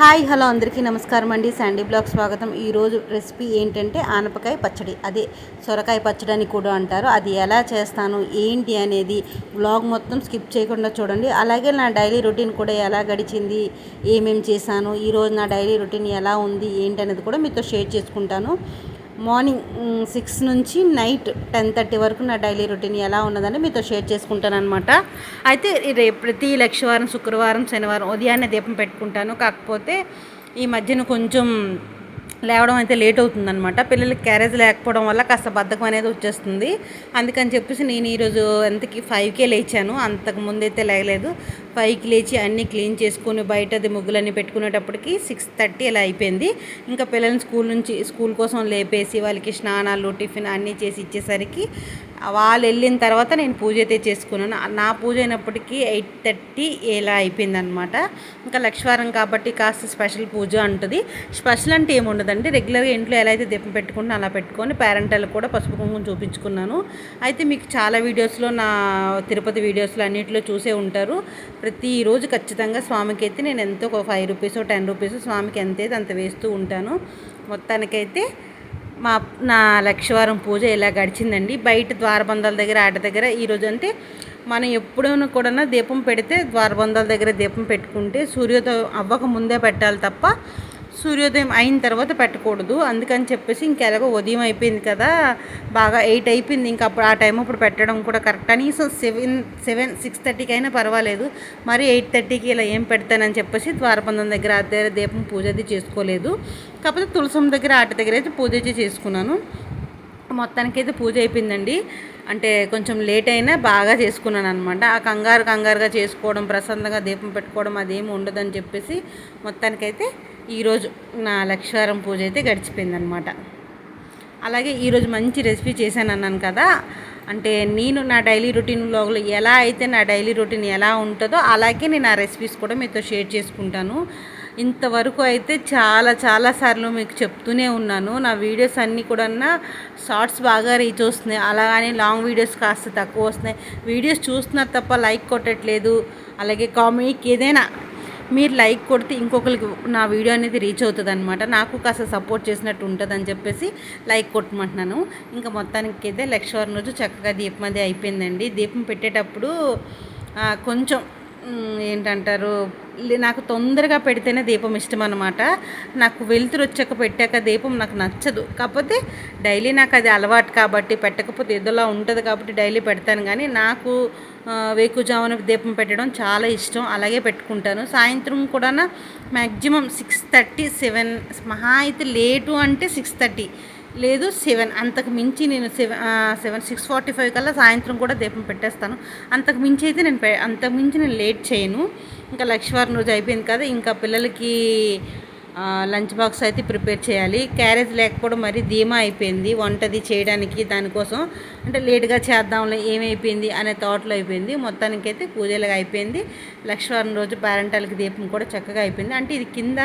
Hi hello అందరికీ నమస్కారం అండి. శాండీ బ్లాగ్ స్వాగతం. ఈరోజు రెసిపీ ఏంటంటే ఆనపకాయ పచ్చడి. అదే సొరకాయ పచ్చడి అని కూడా అంటారు. అది ఎలా చేస్తాను ఏంటి అనేది బ్లాగ్ మొత్తం స్కిప్ చేయకుండా చూడండి. అలాగే నా డైలీ రొటీన్ కూడా ఎలా గడిచింది ఏమేమి చేశాను ఈరోజు నా డైలీ రొటీన్ ఎలా ఉంది ఏంటి అనేది కూడా మీతో షేర్ చేసుకుంటాను. మార్నింగ్ సిక్స్ నుంచి నైట్ టెన్ థర్టీ వరకు నా డైలీ రొటీన్ ఎలా ఉన్నదని మీతో షేర్ చేసుకుంటాను అనమాట అయితే రేపు ప్రతి లక్షవారం శుక్రవారం శనివారం ఉదయాన్నే దీపం పెట్టుకుంటాను. కాకపోతే ఈ మధ్యన కొంచెం లేవడం అయితే లేట్ అవుతుందనమాట పిల్లలకి క్యారేజ్ లేకపోవడం వల్ల కాస్త బద్ధకం అనేది వచ్చేస్తుంది. అందుకని చెప్పేసి నేను ఈరోజు ఎంతకి ఫైవ్కే లేచాను. అంతకు ముందైతే లేగలేదు ఫైవ్కి లేచి అన్నీ క్లీన్ చేసుకొని బయటది ముగ్గులన్నీ పెట్టుకునేటప్పటికి సిక్స్ థర్టీ అలా అయిపోయింది. ఇంకా పిల్లల్ని స్కూల్ నుంచి స్కూల్ కోసం లేపేసి వాళ్ళకి స్నానాలు టిఫిన్ అన్నీ చేసి ఇచ్చేసరికి వాళ్ళు వెళ్ళిన తర్వాత నేను పూజ అయితే చేసుకున్నాను. నా పూజ అయినప్పటికీ ఎయిట్ థర్టీ ఇలా అయిపోయిందనమాట ఇంకా లక్ష్వారం కాబట్టి కాస్త స్పెషల్ పూజ ఉంటుంది స్పెషల్ అంటే ఏముండదండి రెగ్యులర్గా ఇంట్లో ఎలా అయితే దీపం పెట్టుకుంటే అలా పెట్టుకొని పేరెంటల్ కూడా పసుపు కుంకుమ చూపించుకున్నాను. అయితే మీకు చాలా వీడియోస్లో నా తిరుపతి వీడియోస్లో అన్నింటిలో చూసే ఉంటారు. ప్రతిరోజు ఖచ్చితంగా స్వామికి అయితే నేను ఎంతో ఒక ఫైవ్ రూపీస్ టెన్ రూపీస్ స్వామికి ఎంత అయితే అంత వేస్తూ ఉంటాను. మొత్తానికైతే మా నా లక్షవారం పూజ ఇలా గడిచిందండి. బయట ద్వారబంధాల దగ్గర ఆట దగ్గర ఈరోజు అంటే మనం ఎప్పుడైనా కూడా దీపం పెడితే ద్వారబంధాల దగ్గర దీపం పెట్టుకుంటే సూర్యోదయం అవ్వక ముందే పెట్టాలి తప్ప సూర్యోదయం అయిన తర్వాత పెట్టకూడదు. అందుకని చెప్పేసి ఇంకెలాగో ఉదయం అయిపోయింది కదా బాగా ఎయిట్ అయిపోయింది. ఇంకా అప్పుడు ఆ టైం అప్పుడు పెట్టడం కూడా కరెక్ట్. కనీసం సెవెన్ సెవెన్ సిక్స్ థర్టీకి అయినా పర్వాలేదు. మరి ఎయిట్ థర్టీకి ఇలా ఏం పెడతానని చెప్పేసి ద్వారబంధం దగ్గర ఆ దగ్గర దీపం పూజ అది చేసుకోలేదు. కాకపోతే తులసం దగ్గర ఆట దగ్గర అయితే పూజ చేసుకున్నాను. మొత్తానికైతే పూజ అయిపోయిందండి. అంటే కొంచెం లేట్ అయినా బాగా చేసుకున్నాను అనమాట ఆ కంగారు కంగారుగా చేసుకోవడం ప్రశాంతంగా దీపం పెట్టుకోవడం అదేమి ఉండదని చెప్పేసి మొత్తానికైతే ఈరోజు నా లక్ష్యవరం పూజ అయితే గడిచిపోయిందనమాట అలాగే ఈరోజు మంచి రెసిపీ చేశాను అన్నాను కదా. అంటే నేను నా డైలీ రొటీన్ బ్లాగ్లో ఎలా అయితే నా డైలీ రొటీన్ ఎలా ఉంటుందో అలాగే నేను ఆ రెసిపీస్ కూడా మీతో షేర్ చేసుకుంటాను. ఇంతవరకు అయితే చాలా చాలా సార్లు మీకు చెప్తూనే ఉన్నాను. నా వీడియోస్ అన్నీ కూడా షార్ట్స్ బాగా రీచ్ వస్తున్నాయి. అలాగని లాంగ్ వీడియోస్ కాస్త తక్కువ వస్తున్నాయి. వీడియోస్ చూస్తున్నారు తప్ప లైక్ కొట్టట్లేదు. అలాగే కామెడీకి ఏదైనా మీరు లైక్ కొడితే ఇంకొకరికి నా వీడియో అనేది రీచ్ అవుతుంది అనమాట నాకు కాస్త సపోర్ట్ చేసినట్టు ఉంటుంది అని చెప్పేసి లైక్ కొట్టమంటున్నాను. ఇంకా మొత్తానికి అయితే లక్షవారం రోజు చక్కగా దీపం అది అయిపోయిందండి. దీపం పెట్టేటప్పుడు కొంచెం ఏంటంటారు నాకు తొందరగా పెడితేనే దీపం ఇష్టం అనమాట నాకు వెలుతురు వచ్చాక పెట్టాక దీపం నాకు నచ్చదు. కాకపోతే డైలీ నాకు అది అలవాటు కాబట్టి పెట్టకపోతే ఎదులా ఉంటుంది కాబట్టి డైలీ పెడతాను. కానీ నాకు వేకుజామున దీపం పెట్టడం చాలా ఇష్టం. అలాగే పెట్టుకుంటాను. సాయంత్రం కూడా మ్యాక్సిమం సిక్స్ థర్టీ సెవెన్ మహా అయితే లేటు అంటే సిక్స్ థర్టీ లేదు సెవెన్ అంతకు మించి నేను seven seven six forty five కల్లా సాయంత్రం కూడా దీపం పెట్టేస్తాను. అంతకు మించి అయితే నేను అంతకు మించి నేను లేట్ చేయను. ఇంకా లక్ష్మీవారం రోజు అయిపోయింది కదా ఇంకా పిల్లలకి లంచ్ బాక్స్ అయితే ప్రిపేర్ చేయాలి. క్యారేజ్ లేకపోవడం మరి ధీమా అయిపోయింది. వంటది చేయడానికి దానికోసం అంటే లేట్గా చేద్దాంలే ఏమైపోయింది అనే థాట్లో అయిపోయింది. మొత్తానికైతే పూజలుగా అయిపోయింది. లక్ష్మీవారం రోజు పేరెంటాలకి దీపం కూడా చక్కగా అయిపోయింది. అంటే ఇది కింద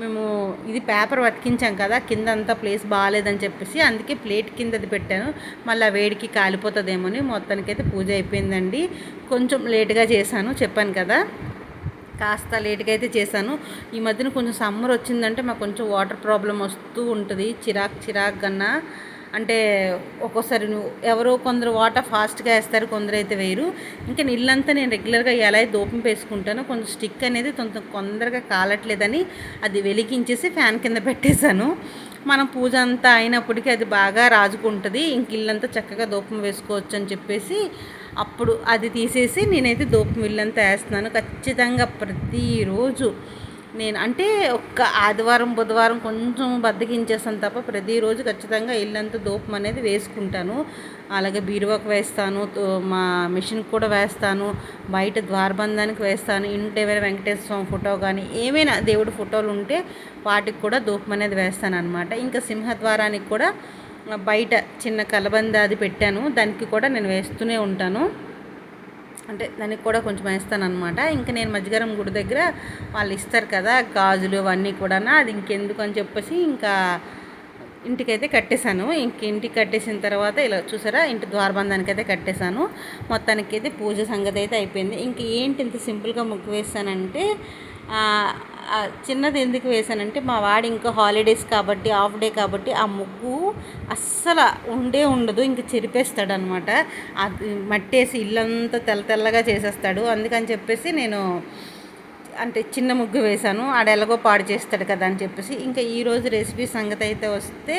మేము ఇది పేపర్ వతికించాం కదా కింద అంతా ప్లేస్ బాగాలేదని చెప్పేసి అందుకే ప్లేట్ కిందది పెట్టాను. మళ్ళీ వేడికి కాలిపోతుందేమో మొత్తానికైతే పూజ అయిపోయిందండి. కొంచెం లేట్గా చేశాను చెప్పాను కదా. కాస్త లేట్గా అయితే చేశాను. ఈ మధ్యన కొంచెం సమ్మర్ వచ్చిందంటే మాకు కొంచెం వాటర్ ప్రాబ్లం వస్తూ ఉంటుంది. చిరాక్ చిరాక్ కన్నా అంటే ఒక్కోసారి నువ్వు ఎవరో కొందరు వాటర్ ఫాస్ట్గా వేస్తారు కొందరు అయితే వేయరు. ఇంకా నీళ్ళంతా నేను రెగ్యులర్గా ఎలా దోపం వేసుకుంటానో కొంచెం స్టిక్ అనేది కొంచెం కొందరగా కాలట్లేదని అది వెలిగించేసి ఫ్యాన్ కింద పెట్టేశాను. మనం పూజ అంతా అయినప్పటికీ అది బాగా రాజుకుంటుంది. ఇంక ఇల్లంతా చక్కగా దూపం వేసుకోవచ్చు అని చెప్పేసి అప్పుడు అది తీసేసి నేనైతే దూపం ఇల్లంతా వేస్తున్నాను. ఖచ్చితంగా ప్రతిరోజు నేను అంటే ఒక్క ఆదివారం బుధవారం కొంచెం బద్దకించేస్తాను తప్ప ప్రతిరోజు ఖచ్చితంగా ఇల్లంతా దూపం అనేది వేసుకుంటాను. అలాగే బీరువాకు వేస్తాను మా మిషన్కి కూడా వేస్తాను బయట ద్వారబంధానికి వేస్తాను ఇంట్లో ఏమైనా వెంకటేశ్వర స్వామి ఫోటో కానీ ఏమైనా దేవుడి ఫోటోలు ఉంటే వాటికి కూడా దూపం అనేది వేస్తాను అనమాట ఇంకా సింహద్వారానికి కూడా బయట చిన్న కలబంద అది పెట్టాను దానికి కూడా నేను వేస్తూనే ఉంటాను. అంటే దానికి కూడా కొంచెం వేస్తాను అనమాట ఇంకా నేను మధ్యగరం గుడి దగ్గర వాళ్ళు ఇస్తారు కదా గాజులు అవన్నీ కూడా అది ఇంకెందుకు అని చెప్పేసి ఇంకా ఇంటికైతే కట్టేశాను. ఇంక ఇంటికి కట్టేసిన తర్వాత ఇలా చూసారా ఇంటి ద్వారబంధానికి అయితే కట్టేశాను. మొత్తానికి అయితే పూజ సంగతి అయితే అయిపోయింది. ఇంక ఏంటి ఇంత సింపుల్గా ముగ్గు వేస్తానంటే చిన్నది ఎందుకు వేసానంటే మా వాడు ఇంకా హాలిడేస్ కాబట్టి హాఫ్ డే కాబట్టి ఆ ముగ్గు అస్సలు ఉండే ఉండదు ఇంకా చెరిపేస్తాడనమాట. అది మట్టేసి ఇల్లంతా తెల్ల తెల్లగా చేసేస్తాడు. అందుకని చెప్పేసి నేను అంటే చిన్న ముగ్గు వేశాను. ఆడ ఎలాగో పాడు చేస్తాడు కదా అని చెప్పేసి. ఇంకా ఈరోజు రెసిపీ సంగతి అయితే వస్తే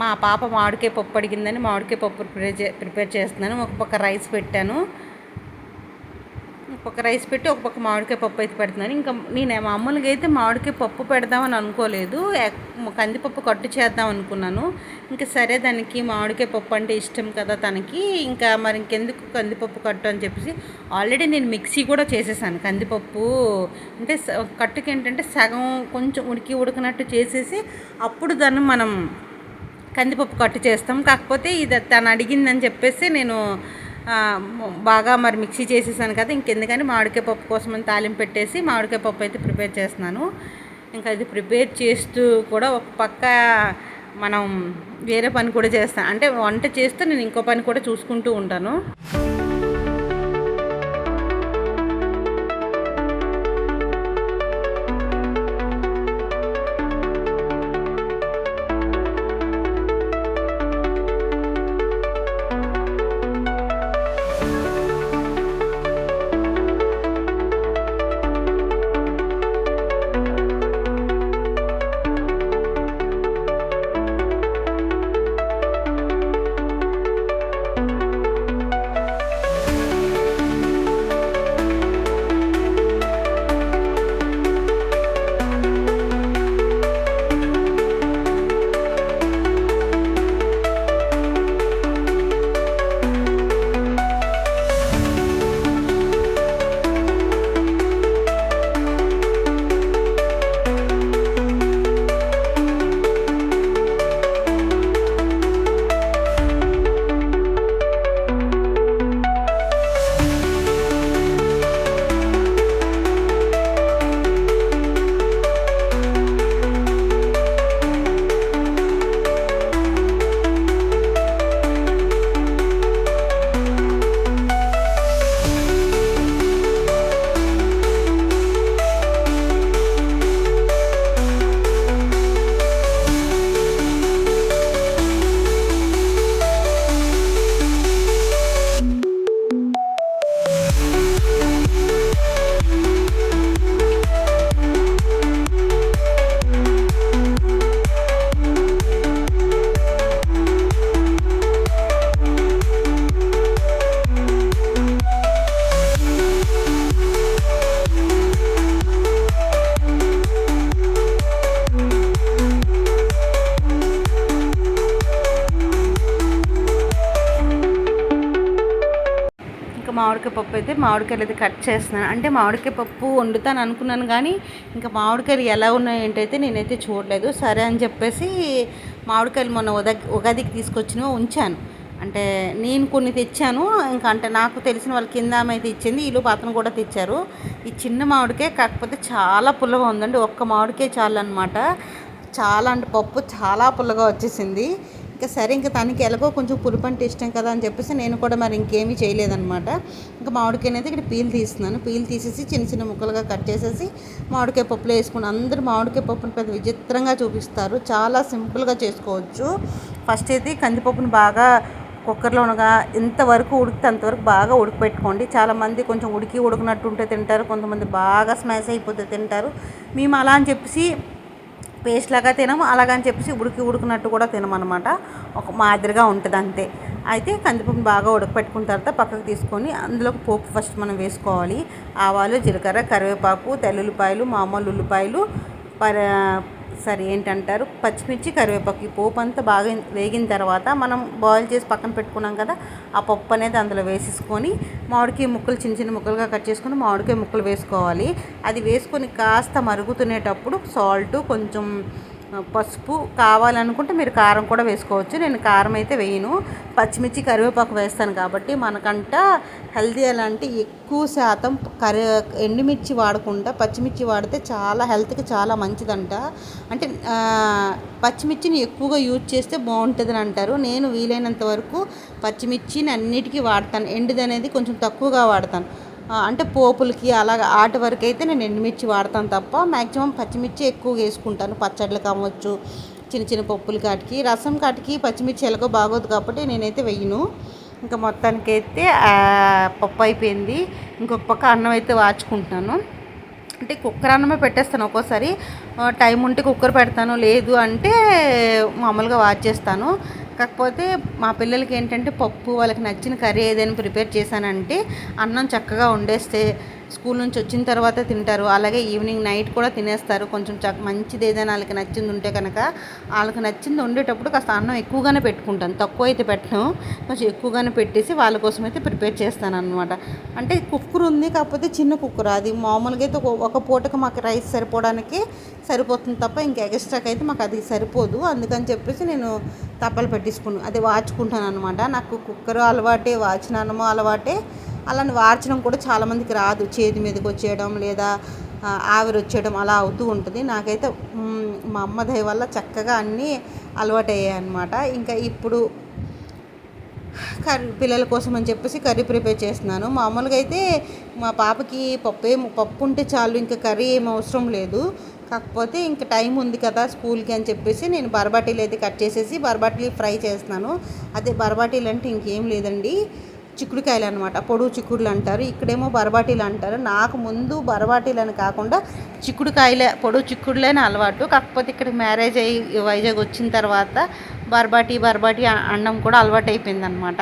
మా పాప మామిడికాయ పప్పు అడిగిందని మామిడికాయ పప్పు ప్రిపేర్ చే ప్రిపేర్ చేస్తున్నాను. ఒక పక్క రైస్ పెట్టాను. పక్క రైస్ పెట్టి ఒక పక్క మామిడికాయ పప్పు అయితే పెడుతున్నాను. ఇంకా నేను మామూలుగా అయితే మామిడికాయ పప్పు పెడదామని అనుకోలేదు. కందిపప్పు కట్టు చేద్దాం అనుకున్నాను. ఇంకా సరే దానికి మామిడికాయ పప్పు అంటే ఇష్టం కదా తనకి. ఇంకా మరి ఇంకెందుకు కందిపప్పు కట్టు అని చెప్పేసి ఆల్రెడీ నేను మిక్సీ కూడా చేసేసాను కందిపప్పు. అంటే స- కట్టుకి ఏంటంటే సగం కొంచెం ఉడికి ఉడకనట్టు చేసేసి అప్పుడు దాన్ని మనం కందిపప్పు కట్టు చేస్తాం. కాకపోతే ఇది తను అడిగిందని చెప్పేసి నేను బాగా మరి మిక్సీ చేసేసాను కదా ఇంకెందుకని మామిడికాయ పప్పు కోసం అని తాలింపు పెట్టేసి మామిడికాయ పప్పు అయితే ప్రిపేర్ చేస్తున్నాను. ఇంకా అది ప్రిపేర్ చేస్తూ కూడా ఒక పక్క మనం వేరే పని కూడా చేస్తాను అంటే వంట చేస్తూ నేను ఇంకో పని కూడా చూసుకుంటూ ఉంటాను. మామిడికాయ పప్పు అయితే మామిడికాయలు అయితే కట్ చేస్తున్నాను. అంటే మామిడికాయ పప్పు వండుతాను అనుకున్నాను కానీ ఇంకా మామిడికాయలు ఎలా ఉన్నాయి ఏంటైతే నేనైతే చూడలేదు. సరే అని చెప్పేసి మామిడికాయలు మొన్న ఉద ఉగాదికి తీసుకొచ్చినవి ఉంచాను. అంటే నేను కొన్ని తెచ్చాను. ఇంకా అంటే నాకు తెలిసిన వాళ్ళ కింద ఆమె అయితే ఇచ్చింది. వీళ్ళు పాత్రను కూడా తెచ్చారు. ఈ చిన్న మామిడికాయ కాకపోతే చాలా పుల్లగా ఉందండి. ఒక్క మామిడికాయ చాలు అనమాట చాలా అంటే పప్పు చాలా పుల్లగా వచ్చేసింది. ఇంకా సరే ఇంకా తనకి ఎలాగో కొంచెం పులుపు అంటే ఇష్టం కదా అని చెప్పేసి నేను కూడా మరి ఇంకేమీ చేయలేదనమాట ఇంకా మామిడికాయ అయితే ఇక్కడ పీల్ తీస్తున్నాను. పీల్ తీసేసి చిన్న చిన్న ముక్కలుగా కట్ చేసేసి మామిడికాయ పప్పులో వేసుకుని అందరూ మామిడికాయ పప్పుని పెద్ద విచిత్రంగా చూపిస్తారు. చాలా సింపుల్గా చేసుకోవచ్చు. ఫస్ట్ అయితే కందిపప్పుని బాగా కుక్కర్లో ఉండగా ఇంతవరకు ఉడికితే అంతవరకు బాగా ఉడకపెట్టుకోండి. చాలామంది కొంచెం ఉడికి ఉడికినట్టు ఉంటే తింటారు. కొంతమంది బాగా స్మాష్ అయిపోతే తింటారు. మేము అలా అని చెప్పేసి పేస్ట్ లాగా తినము. అలాగని చెప్పేసి ఉడికి ఉడికినట్టు కూడా తినమనమాట ఒక మాదిరిగా ఉంటుంది అంతే. అయితే కందిపప్పు బాగా ఉడకపెట్టుకున్న తర్వాత పక్కకు తీసుకొని అందులో పోపు ఫస్ట్ మనం వేసుకోవాలి. ఆవాలు జీలకర్ర కరివేపాకు తెల్లుల్లిపాయలు మామూలు ఉల్లిపాయలు పర సరే ఏంటంటారు? పచ్చిమిర్చి కరివేపాకు. ఈ పోపు అంతా బాగా వేగిన తర్వాత మనం బాయిల్ చేసి పక్కన పెట్టుకున్నాం కదా ఆ పప్పు అనేది అందులో వేసేసుకొని మామిడికాయ ముక్కలు చిన్న చిన్న ముక్కలుగా కట్ చేసుకొని మామిడికాయ ముక్కలు వేసుకోవాలి. అది వేసుకొని కాస్త మరుగుతునేటప్పుడు సాల్ట్ కొంచెం పసుపు కావాలనుకుంటే మీరు కారం కూడా వేసుకోవచ్చు. నేను కారం అయితే వేయను. పచ్చిమిర్చి కరివేపాకు వేస్తాను కాబట్టి మనకంట హెల్తీ అలాంటి అంటే ఎక్కువ శాతం కరి ఎండుమిర్చి వాడకుండా పచ్చిమిర్చి వాడితే చాలా హెల్త్కి చాలా మంచిదంట. అంటే పచ్చిమిర్చిని ఎక్కువగా యూజ్ చేస్తే బాగుంటుందని అంటారు. నేను వీలైనంత వరకు పచ్చిమిర్చిని అన్నిటికీ వాడతాను. ఎండుది అనేది కొంచెం తక్కువగా వాడతాను. అంటే పోపులకి అలాగ ఆటి వరకు అయితే నేను ఎండుమిర్చి వాడతాను తప్ప మ్యాక్సిమం పచ్చిమిర్చి ఎక్కువ వేసుకుంటాను. పచ్చళ్ళకి అవ్వచ్చు చిన్న చిన్న పప్పులు కాటికి. రసం కాటికి పచ్చిమిర్చి ఎలాగో బాగోదు కాబట్టి నేనైతే వెయ్యను ఇంకా మొత్తానికైతే పప్పు అయిపోయింది. ఇంకొక పక్క అన్నం అయితే వాచుకుంటున్నాను అంటే కుక్కర్ అన్నమే పెట్టేస్తాను ఒక్కోసారి. టైం ఉంటే కుక్కర్ పెడతాను లేదు అంటే మామూలుగా వాచ్ చేస్తాను కాకపోతే మా పిల్లలకి ఏంటంటే పప్పు వాళ్ళకి నచ్చిన కర్రీ ఏదైనా ప్రిపేర్ చేశానంటే అన్నం చక్కగా వండేస్తే స్కూల్ నుంచి వచ్చిన తర్వాత తింటారు. అలాగే ఈవినింగ్ నైట్ కూడా తినేస్తారు. కొంచెం చక్ మంచిది ఏదైనా వాళ్ళకి నచ్చింది ఉంటే కనుక వాళ్ళకి నచ్చింది వండేటప్పుడు కాస్త అన్నం ఎక్కువగానే పెట్టుకుంటాను. తక్కువ అయితే పెట్టను. కొంచెం ఎక్కువగానే పెట్టేసి వాళ్ళ కోసం అయితే ప్రిపేర్ చేస్తాను అనమాట అంటే కుక్కర్ ఉంది కాకపోతే చిన్న కుక్కర్. అది మామూలుగా అయితే ఒక- పూటకు పూటకి మాకు రైస్ సరిపోవడానికి సరిపోతుంది తప్ప ఇంకా ఎక్స్ట్రాకి అయితే మాకు అది సరిపోదు. అందుకని చెప్పేసి నేను తప్పలు పెట్టించుకున్నాను. అది వాచుకుంటాను అనమాట నాకు కుక్కర్ అలవాటే వాచినము అలవాటే. అలా వార్చడం కూడా చాలామందికి రాదు. చేతి మీదకి వచ్చేయడం లేదా ఆవిరి వచ్చేయడం అలా అవుతూ ఉంటుంది. నాకైతే మా అమ్మ దయ వల్ల చక్కగా అన్నీ అలవాటయ్యాయి అనమాట ఇంకా ఇప్పుడు కర్రీ పిల్లల కోసం అని చెప్పేసి కర్రీ ప్రిపేర్ చేస్తున్నాను. మామూలుగా అయితే మా పాపకి పప్పు ఏం పప్పు ఉంటే చాలు ఇంకా కర్రీ ఏం అవసరం లేదు. కాకపోతే ఇంకా టైం ఉంది కదా స్కూల్కి అని చెప్పేసి నేను బర్బాటీలు అయితే కట్ చేసేసి బర్బాటీలు ఫ్రై చేస్తున్నాను. అదే బర్బాటీలు అంటే ఇంకేం లేదండి. చిక్కుడుకాయలు అనమాట పొడుగు చిక్కుడులు అంటారు. ఇక్కడేమో బరబాటీలు అంటారు. నాకు ముందు బరబాటీలని కాకుండా చిక్కుడుకాయలే పొడుగు చిక్కుడులేని అలవాటు. కాకపోతే ఇక్కడ మ్యారేజ్ అయ్యి వైజాగ్ వచ్చిన తర్వాత బర్బాటి బర్బాటి అన్నం కూడా అలవాటు అయిపోయింది అనమాట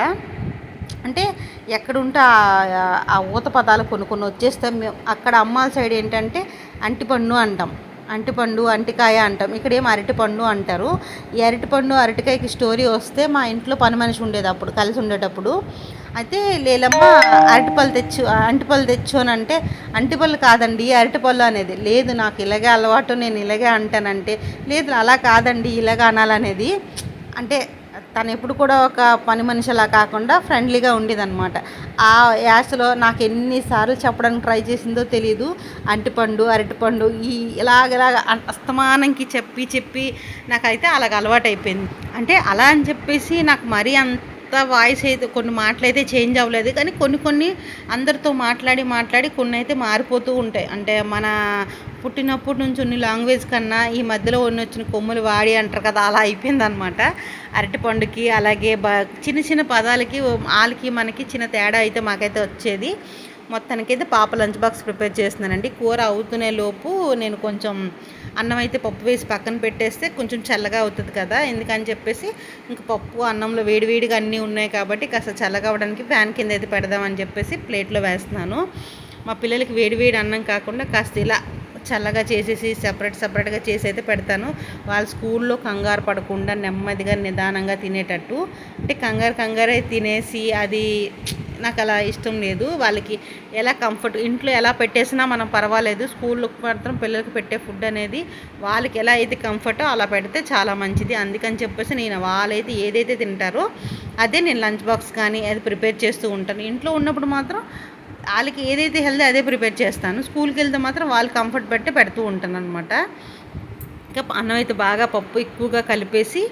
అంటే ఎక్కడుంటే ఆ- ఆ ఊత పదాలు కొన్ని కొన్ని వచ్చేస్తాం మేము అక్కడ అమ్మాల సైడ్ ఏంటంటే అంటిపండు అంటాం. అంటిపండు అంటికాయ అంటాం. ఇక్కడ ఏం అరటిపండు అంటారు. ఈ అరటిపండు అరటికాయకి స్టోరీ వస్తే మా ఇంట్లో పని మనిషి ఉండేది అప్పుడు కలిసి ఉండేటప్పుడు. అయితే లేలమ్మ అరటిపళ్ళు తెచ్చు అంటిపళ్ళు తెచ్చు అని అంటే అంటిపళ్ళు కాదండి అరటిపళ్ళు అనేది. లేదు నాకు ఇలాగే అలవాటు నేను ఇలాగే అంటానంటే లేదు అలా కాదండి ఇలాగ అనాలనేది. అంటే తను ఎప్పుడు కూడా ఒక పని మనిషిలా కాకుండా ఫ్రెండ్లీగా ఉండేదన్నమాట. ఆ యాసలో నాకు ఎన్నిసార్లు చెప్పడానికి ట్రై చేసిందో తెలియదు అంటిపండు అరటిపండు ఈ ఇలాగ ఇలాగ అస్తమానంకి చెప్పి చెప్పి నాకైతే అలాగ అలవాటు అయిపోయింది అంటే అలా అని చెప్పేసి నాకు మరీ అంత వాయిస్ అయితే కొన్ని మాటలైతే చేంజ్ అవ్వలేదు. కానీ కొన్ని కొన్ని అందరితో మాట్లాడి మాట్లాడి కొన్ని అయితే మారిపోతూ ఉంటాయి. అంటే మన పుట్టినప్పటి నుంచి ఉన్న లాంగ్వేజ్ కన్నా ఈ మధ్యలో ఉన్న వచ్చిన కొమ్ములు వాడి అంటారు కదా అలా అయిపోయిందనమాట అరటిపండుకి అలాగే బ చిన్న చిన్న పదాలకి వాళ్ళకి మనకి చిన్న తేడా అయితే మాకైతే వచ్చేది. మొత్తానికైతే పాప లంచ్ బాక్స్ ప్రిపేర్ చేస్తున్నానండి. కూర అవుతునే లోపు నేను కొంచెం అన్నం అయితే పప్పు వేసి పక్కన పెట్టేస్తే కొంచెం చల్లగా అవుతుంది కదా ఎందుకని చెప్పేసి ఇంక పప్పు అన్నంలో వేడివేడిగా అన్నీ ఉన్నాయి కాబట్టి కాస్త చల్లగా అవ్వడానికి ఫ్యాన్ కింద అయితే పెడదామని చెప్పేసి ప్లేట్లో వేస్తున్నాను. మా పిల్లలకి వేడివేడి అన్నం కాకుండా కాస్త ఇలా చల్లగా చేసేసి సపరేట్ సపరేట్గా చేసి అయితే పెడతాను. వాళ్ళ స్కూల్లో కంగారు పడకుండా నెమ్మదిగా నిదానంగా తినేటట్టు. అంటే కంగారు కంగారే తినేసి అది నాకు అలా ఇష్టం లేదు. వాళ్ళకి ఎలా కంఫర్ట్ ఇంట్లో ఎలా పెట్టేసినా మనం పర్వాలేదు. స్కూల్లో మాత్రం పిల్లలకి పెట్టే ఫుడ్ అనేది వాళ్ళకి ఎలా అయితే కంఫర్టో అలా పెడితే చాలా మంచిది. అందుకని చెప్పేసి నేను వాళ్ళైతే ఏదైతే తింటారో అదే నేను లంచ్ బాక్స్ కానీ అది ప్రిపేర్ చేస్తూ ఉంటాను. ఇంట్లో ఉన్నప్పుడు మాత్రం వాళ్ళకి ఏదైతే హెల్దీ అదే ప్రిపేర్ చేస్తాను. స్కూల్కి వెళ్తే మాత్రం వాళ్ళు కంఫర్ట్ పెట్టి పెడుతూ ఉంటాను అనమాట ఇంకా అన్నం అయితే బాగా పప్పు ఎక్కువగా కలిపేసి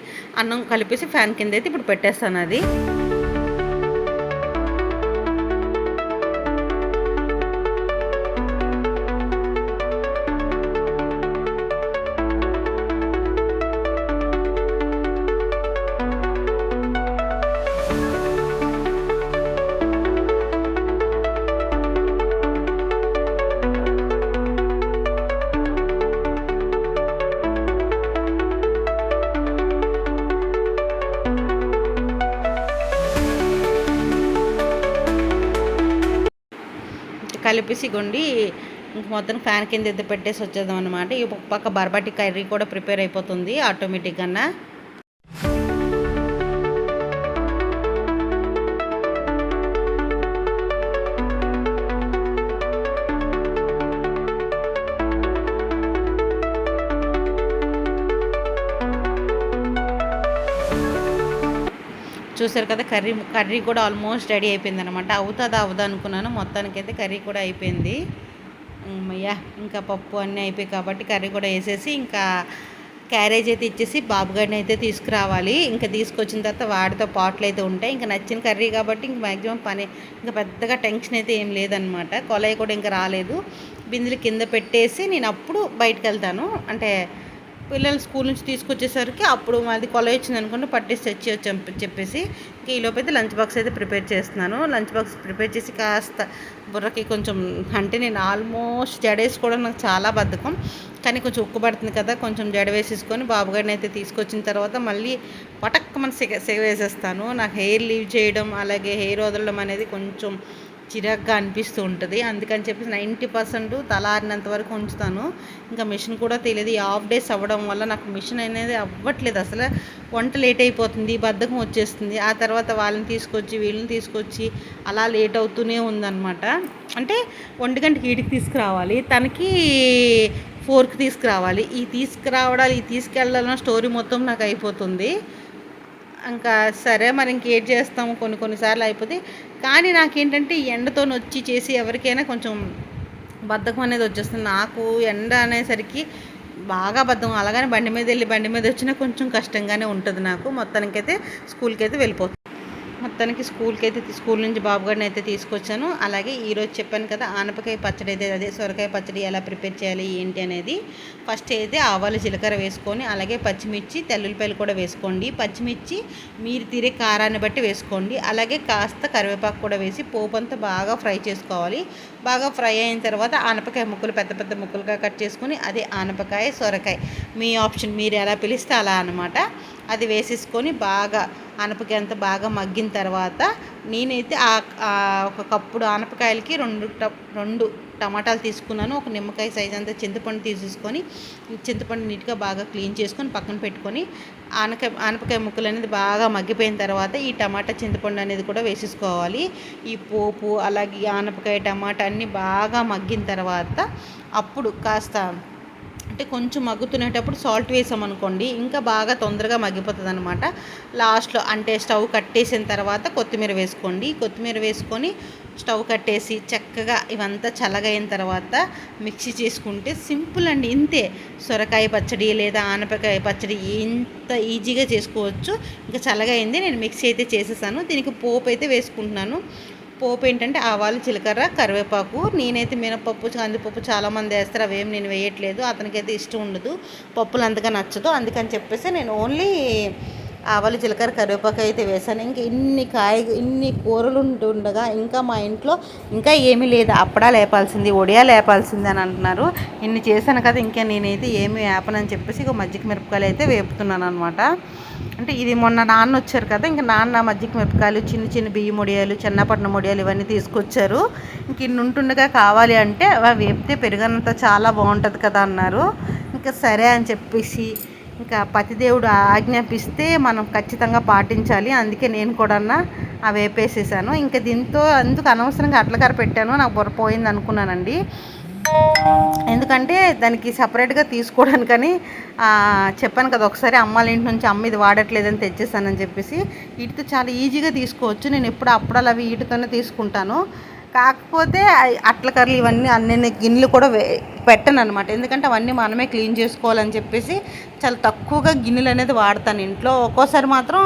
అన్నం కలిపేసి ఫ్యాన్ కింద అయితే ఇప్పుడు పెట్టేస్తాను అది. కలిపేసి గుండి ఇంక మొత్తం ఫ్యాన్ కింద ఎత్తి పెట్టేసి వచ్చేద్దాం అనమాట ఈ పక్క బర్బటి కర్రీ కూడా ప్రిపేర్ అయిపోతుంది ఆటోమేటిక్గా చూసారు కదా కర్రీ కర్రీ కూడా ఆల్మోస్ట్ రెడీ అయిపోయింది అనమాట అవుతుందా అవుదా అనుకున్నాను. మొత్తానికైతే కర్రీ కూడా అయిపోయింది. అయ్యా ఇంకా పప్పు అన్నీ అయిపోయాయి కాబట్టి కర్రీ కూడా వేసేసి ఇంకా క్యారేజ్ అయితే ఇచ్చేసి బాబుగారిని అయితే తీసుకురావాలి. ఇంకా తీసుకొచ్చిన తర్వాత వాడితో పాటలు అయితే ఉంటాయి. ఇంకా నచ్చిన కర్రీ కాబట్టి ఇంక మ్యాక్సిమం పని ఇంకా పెద్దగా టెన్షన్ అయితే ఏం లేదనమాట కొలయి కూడా ఇంకా రాలేదు. బిందులు కింద పెట్టేసి నేను అప్పుడు బయటకు వెళ్తాను. అంటే పిల్లలు స్కూల్ నుంచి తీసుకొచ్చేసరికి అప్పుడు మాది కొల వచ్చింది అనుకుంటే పట్టేసి తెచ్చి చెప్పేసి ఈ లోపైతే లంచ్ బాక్స్ అయితే ప్రిపేర్ చేస్తున్నాను. లంచ్ బాక్స్ ప్రిపేర్ చేసి కాస్త బుర్రకి కొంచెం అంటే నేను ఆల్మోస్ట్ జడేసుకోవడం నాకు చాలా బద్ధకం. కానీ కొంచెం ఉక్కు పడుతుంది కదా కొంచెం జడ వేసేసుకొని బాబుగారిని అయితే తీసుకొచ్చిన తర్వాత మళ్ళీ పటక్కమని సెగ సెగ వేసేస్తాను నాకు హెయిర్ లీవ్ చేయడం అలాగే హెయిర్ వదలడం అనేది కొంచెం చిరాగ్గా అనిపిస్తూ ఉంటుంది. అందుకని చెప్పేసి నైంటీ పర్సెంట్ తలారినంత వరకు ఉంచుతాను. ఇంకా మిషన్ కూడా తెలియదు. ఈ హాఫ్ డేస్ అవ్వడం వల్ల నాకు మిషన్ అనేది అవ్వట్లేదు. అసలు వంట లేట్ అయిపోతుంది బద్ధకం వచ్చేస్తుంది. ఆ తర్వాత వాళ్ళని తీసుకొచ్చి వీళ్ళని తీసుకొచ్చి అలా లేట్ అవుతూనే ఉందన్నమాట. అంటే ఒంటి గంటకి వీటికి తీసుకురావాలి. తనకి ఫోర్కి తీసుకురావాలి. ఈ తీసుకురావడాలి ఈ తీసుకెళ్ళాలన్న స్టోరీ మొత్తం నాకు అయిపోతుంది. ఇంకా సరే మరి ఇంకేం చేస్తాము కొన్ని కొన్నిసార్లు అయిపోతే కానీ నాకేంటంటే ఎండతో నొచ్చి చేసి ఎవరికైనా కొంచెం బద్ధకం అనేది వచ్చేస్తుంది. నాకు ఎండ అనేసరికి బాగా బద్ధం అలాగని బండి మీద వెళ్ళి బండి మీద వచ్చినా కొంచెం కష్టంగానే ఉంటుంది నాకు. మొత్తానికైతే స్కూల్కి అయితే వెళ్ళిపోతుంది మొత్తానికి స్కూల్కి అయితే స్కూల్ నుంచి బాబుగారిని అయితే తీసుకొచ్చాను. అలాగే ఈరోజు చెప్పాను కదా ఆనపకాయ పచ్చడి అయితే అదే సొరకాయ పచ్చడి ఎలా ప్రిపేర్ చేయాలి ఏంటి అనేది. ఫస్ట్ అయితే ఆవాలు జీలకర్ర వేసుకొని అలాగే పచ్చిమిర్చి తెల్లుల్లిపాయలు కూడా వేసుకోండి. పచ్చిమిర్చి మీరు తీరే కారాన్ని బట్టి వేసుకోండి. అలాగే కాస్త కరివేపాకు కూడా వేసి పోపు అంతా బాగా ఫ్రై చేసుకోవాలి. బాగా ఫ్రై అయిన తర్వాత ఆనపకాయ ముక్కలు పెద్ద పెద్ద ముక్కలుగా కట్ చేసుకొని అదే ఆనపకాయ సొరకాయ. మీ ఆప్షన్ మీరు ఎలా పిలిస్తే అలా అనమాట అది వేసేసుకొని బాగా ఆనపకాయంత బాగా మగ్గిన తర్వాత నేనైతే ఒక కప్పుడు ఆనపకాయలకి రెండు రెండు టమాటాలు తీసుకున్నాను. ఒక నిమ్మకాయ సైజ్ అంతా చింతపండు తీసేసుకొని చింతపండు నీట్గా బాగా క్లీన్ చేసుకొని పక్కన పెట్టుకొని ఆనకాయ ఆనపకాయ ముక్కలు అనేది బాగా మగ్గిపోయిన తర్వాత ఈ టమాటా చింతపండు అనేది కూడా వేసేసుకోవాలి. ఈ పోపు అలాగే ఆనపకాయ టమాటా అన్నీ బాగా మగ్గిన తర్వాత అప్పుడు కాస్త అంటే కొంచెం మగ్గుతునేటప్పుడు సాల్ట్ వేసామనుకోండి ఇంకా బాగా తొందరగా మగ్గిపోతుంది అనమాట లాస్ట్లో అంటే స్టవ్ కట్టేసిన తర్వాత కొత్తిమీర వేసుకోండి. కొత్తిమీర వేసుకొని స్టవ్ కట్టేసి చక్కగా ఇవంతా చల్లగైన తర్వాత మిక్సీ చేసుకుంటే సింపుల్ అండి ఇంతే. సొరకాయ పచ్చడి లేదా ఆనపకాయ పచ్చడి ఇంత ఈజీగా చేసుకోవచ్చు. ఇంకా చల్లగా అయింది నేను మిక్సీ అయితే చేసేసాను. దీనికి పోపు అయితే వేసుకుంటున్నాను. పోపు ఏంటంటే ఆవాలు జీలకర్ర కరివేపాకు నేనైతే మినపప్పు కందిపప్పు చాలామంది వేస్తారు. అవేం నేను వేయట్లేదు. అతనికైతే ఇష్టం ఉండదు. పప్పులు అంతగా నచ్చదు. అందుకని చెప్పేసి నేను ఓన్లీ ఆవాలు జీలకర్ర కరివేపాకు అయితే వేసాను ఇంకా ఇన్ని కాయ ఇన్ని కూరలు ఉండగా ఇంకా మా ఇంట్లో ఇంకా ఏమీ లేదు. అప్పడా లేపాల్సింది ఒడియా లేపాల్సింది అని అంటున్నారు. ఇన్ని చేశాను కదా ఇంకా నేనైతే ఏమి వేపనని చెప్పేసి ఇక మజ్జిగ మిరపకాయలు అయితే వేపుతున్నాను అనమాట అంటే ఇది మొన్న నాన్న వచ్చారు కదా ఇంకా నాన్న మజ్జిగ మిరపకాయలు చిన్న చిన్న బియ్యం ముడియాలు చిన్నపట్నం ముడియాలు ఇవన్నీ తీసుకొచ్చారు. ఇంక ఇన్ని ఉంటుండగా కావాలి అంటే అవి వేపితే పెరుగన్నంత చాలా బాగుంటుంది కదా అన్నారు. ఇంకా సరే అని చెప్పేసి ఇంకా పతిదేవుడు ఆజ్ఞాపిస్తే మనం ఖచ్చితంగా పాటించాలి. అందుకే నేను కూడా అవి వేపేసేసాను. ఇంకా దీంతో అందుకు అనవసరంగా అట్లకార పెట్టాను నాకు బుర్ర పోయింది అనుకున్నానండి. ఎందుకంటే దానికి సపరేట్గా తీసుకోవడానికని చెప్పాను కదా ఒకసారి అమ్మాల ఇంటి నుంచి అమ్మ ఇది వాడట్లేదని తెచ్చేసానని చెప్పేసి వీటితో చాలా ఈజీగా తీసుకోవచ్చు. నేను ఎప్పుడు అప్పుడాలు అవి వీటితోనే తీసుకుంటాను. కాకపోతే అట్ల కర్రలు ఇవన్నీ అన్ని గిన్నెలు కూడా పెట్టను అనమాట ఎందుకంటే అవన్నీ మనమే క్లీన్ చేసుకోవాలని చెప్పేసి చాలా తక్కువగా గిన్నెలు అనేది వాడతాను ఇంట్లో. ఒక్కోసారి మాత్రం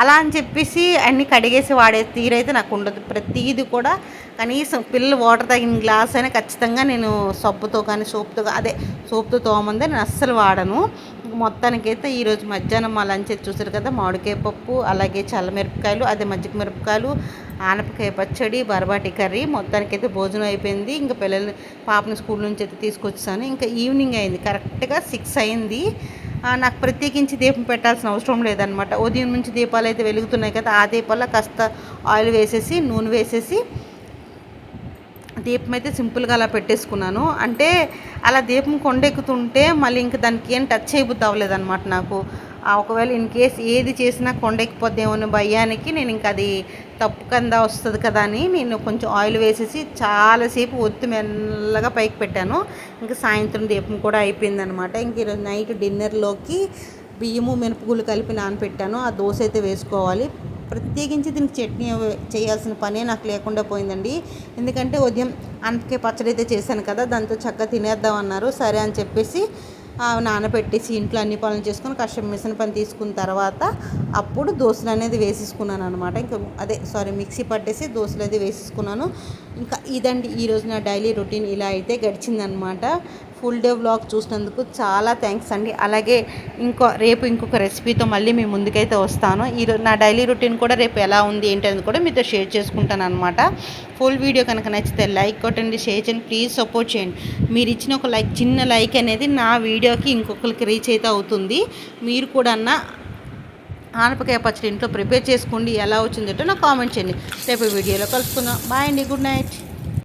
అలా అని చెప్పేసి అన్నీ కడిగేసి వాడే తీరైతే నాకు ఉండదు. ప్రతిదీ కూడా కనీసం పిల్లలు వాటర్ తాగిన గ్లాస్ అయినా ఖచ్చితంగా నేను సబ్బుతో కానీ సోప్తో అదే సోప్తో తోమందే నేను అస్సలు వాడను. మొత్తానికైతే ఈరోజు మధ్యాహ్నం మా లంచ్ చూసారు కదా మామిడికాయ పప్పు అలాగే చల్లమిరపకాయలు అదే మజ్జిగ మిరపకాయలు ఆనపకాయ పచ్చడి బరబాటి కర్రీ మొత్తానికైతే భోజనం అయిపోయింది. ఇంకా పిల్లల్ని పాపని స్కూల్ నుంచి అయితే తీసుకొచ్చాను ఇంకా ఈవినింగ్ అయింది కరెక్ట్గా సిక్స్ అయింది. నాకు ప్రత్యేకించి దీపం పెట్టాల్సిన అవసరం లేదనమాట ఉదయం నుంచి దీపాలు అయితే వెలుగుతున్నాయి కదా ఆ దీపాల్లో కాస్త ఆయిల్ వేసేసి నూనె వేసేసి దీపం అయితే సింపుల్గా అలా పెట్టేసుకున్నాను. అంటే అలా దీపం కొండెక్కుతుంటే మళ్ళీ ఇంక దానికి ఏం టచ్ చేయబుద్ది అవ్వలేదన్నమాట నాకు. ఒకవేళ ఇన్ కేస్ ఏది చేసినా కొండెక్కిపోద్దేమో అని భయానికి నేను ఇంకా అది తప్పు కింద వస్తుంది కదా అని నేను కొంచెం ఆయిల్ వేసేసి చాలాసేపు ఒత్తి మెల్లగా పైకి పెట్టాను. ఇంకా సాయంత్రం దీపం కూడా అయిపోయిందనమాట. ఇంక ఈరోజు నైట్ డిన్నర్లోకి బియ్యము మినపగుళ్ళు కలిపి నానపెట్టాను. ఆ దోశ అయితే వేసుకోవాలి. ప్రత్యేకించి దీనికి చట్నీ చేయాల్సిన పనే నాకు లేకుండా పోయిందండి. ఎందుకంటే ఉదయం అనపకాయ పచ్చడి అయితే చేశాను కదా దాంతో చక్కగా తినేద్దాం అన్నారు. సరే అని చెప్పేసి నానబెట్టేసి ఇంట్లో అన్ని పనులు చేసుకొని కష్టం మిషన్ పని తీసుకున్న తర్వాత అప్పుడు దోశలు అనేది వేసేసుకున్నాను అనమాట ఇంకా అదే సారీ మిక్సీ పట్టేసి దోశలు అది వేసేసుకున్నాను. ఇంకా ఇదండి ఈరోజు నా డైలీ రొటీన్ ఇలా అయితే గడిచిందనమాట ఫుల్ డే వ్లాగ్ చూసినందుకు చాలా థ్యాంక్స్ అండి. అలాగే ఇంకో రేపు ఇంకొక రెసిపీతో మళ్ళీ మీ ముందుకైతే వస్తాను. ఈ నా డైలీ రొటీన్ కూడా రేపు ఎలా ఉంది ఏంటి కూడా మీతో షేర్ చేసుకుంటాను అనమాట ఫుల్ వీడియో కనుక నచ్చితే లైక్ కొట్టండి షేర్ చేయండి ప్లీజ్ సపోర్ట్ చేయండి. మీరు ఇచ్చిన ఒక లైక్ చిన్న లైక్ అనేది నా వీడియోకి ఇంకొకరికి రీచ్ అయితే అవుతుంది. మీరు కూడా అన్న ఆనపకాయ పచ్చడి ఇంట్లో ప్రిపేర్ చేసుకోండి ఎలా వచ్చిందో నాకు కామెంట్ చేయండి. రేపు వీడియోలో కలుసుకుందాం. బాయ్ అండి గుడ్ నైట్